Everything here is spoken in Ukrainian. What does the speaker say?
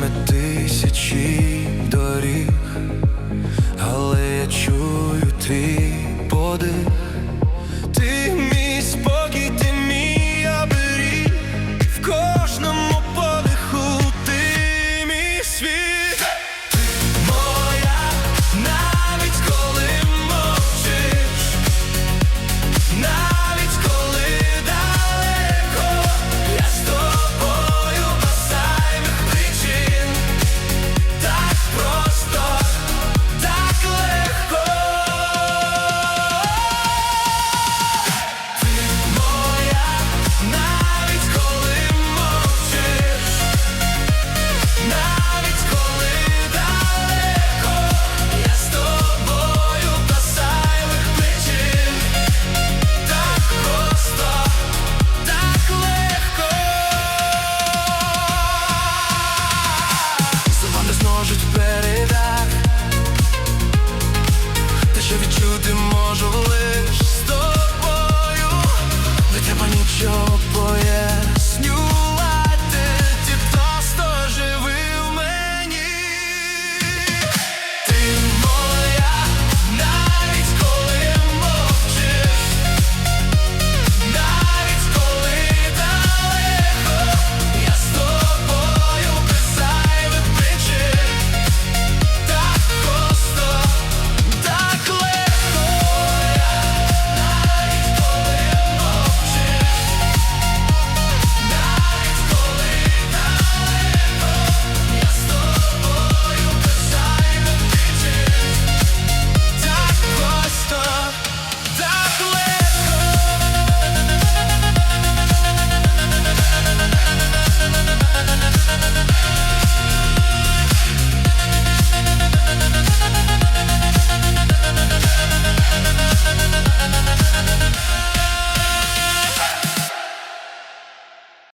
нами тисячі доріг, але я чую твій подих. just better.